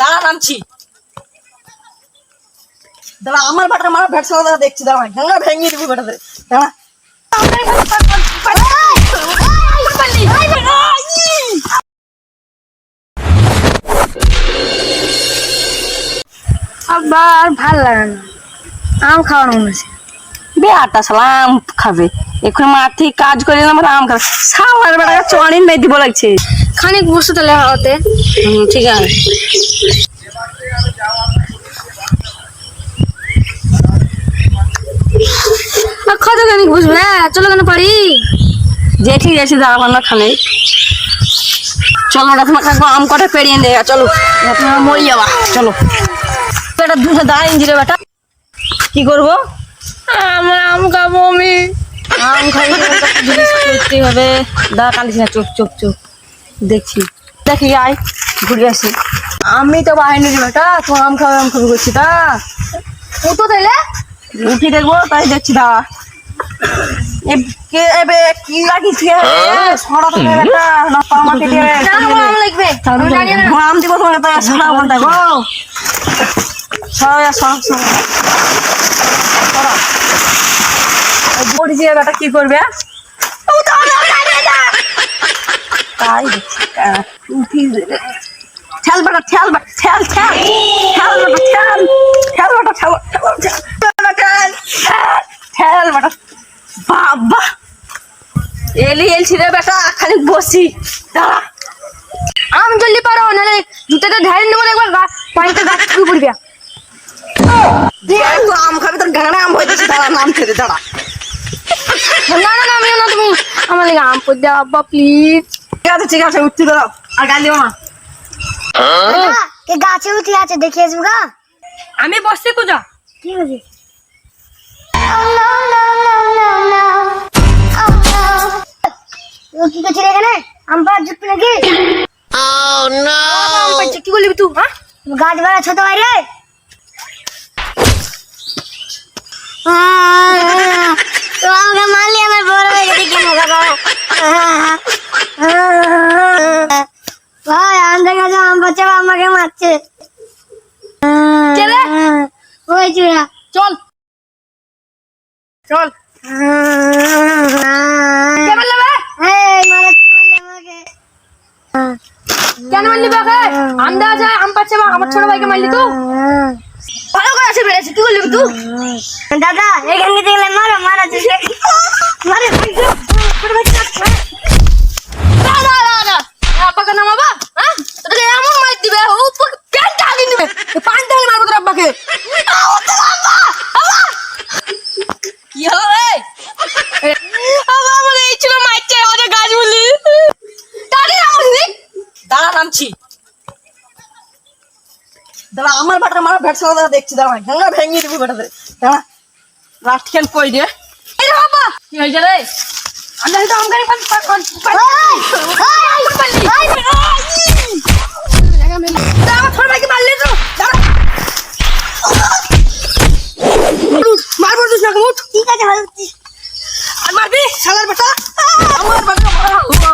দাঁড়া, নামছি। দাঁড়া, আমার বাটার মারা ভ্যাট সাদা দেখছি, দাঁড়া ভেঙে দাঁড়া। আবার ভালো লাগে না। আম খাওয়ানো মনে হচ্ছে বে আটা সালাম খাবে। এখন মাঠ কাজ করে এলাম আর আম খাবে। সামার বেটা চড়িন নাই দিব লাগছে খানিক বসে তাহলে হাওয়াতে। ঠিক আছে। বসবে। চলো কেন পারি? যে ঠিক আছে চলো একবার আম কটা চলো তোমার যাবা চলো। বেটা। কি করব? আমরা আম খাব আমি। আম জিনিস করতে হবে। কান্দিস না চোখ চোখ চোখ দেখছি। দেখি আয় ঘুরে আসি। আমি তো বাহিনী তোমার আম খাবে আম খাবে করছি তা ও তো তাইলে। উঠি দেখব তাই দেখছি কে এবে কি লাগিস সরা তো না না, আম লাগবে? আমি হ্যাঁ, দিব তোমাকে সরা বলতে গো। সরা সরা। বড়ি যে বেটা কি করবে? এলি, এলছি রে বেটা, খালি বসি, দাঁড়া। আম জলদি পারো, নাহলে জুতাটা ঢালি নেব একবার গা, পানিতে গাছ পড়বে। আম খাবে, তোর গানে আম হইতেছে দাঁড়া, নাম খেতে, দাঁড়া। না না আমিও না তুমি আমার লাগে আম করে দাও আব্বা প্লিজ ঠিক আছে ঠিক আছে উঠতে দাও আর গাল দিও না। কে গাছে উঠে আছে দেখে আসব গা। আমি বসছি কুজা কি হয়েছে ও কি করছিস এখানে? আম পাড়া জুটবে নাকি? কি করলি তুই হ্যাঁ? গাছ বাড়া ছোট ভাই রে। তো আমাকে মারলি আমার বড় হয়ে গেছে কেন বাবা? ভাই আমাদের কাছে আম পাচ্ছে আমাকে মারছে। ওই চুরা চল। চল। কেন মারলি বাকে আম দেওয়া যায় আম পাচ্ছে আমার ছোট ভাইকে মারলি তুই ভালো করে আছে বেড়েছে কি করলি তুই দাদা এখান থেকে গেলে মারো মারা যাচ্ছে মারে ভাই আব্বাকে নামাবা হ্যাঁ? তোকে এমন দিবে ও প্যান্ট মারবো তোর আব্বাকে। কি হলো রে আবার আমার এই ছিল মারছে আমাদের গাছ বলি। তাড়াতাড়ি নামাসনি দাঁড়া নামছি। দাঁড়া আমার বাটার মারা ভ্যাট সাদা দেখছি দাঁড়া ভেঙে ভেঙে দিবি বেটাতে। দাঁড়া লাস্ট খেল কই দে? এই বাবা! কি হয়েছে রে? আমরা হয়তো আমগাড়ি পান পান তো। মারবো তুই না উঠ। ঠিক আছে ভালো আর মারবি শালার বেটা? আমার বাটা মারা হলো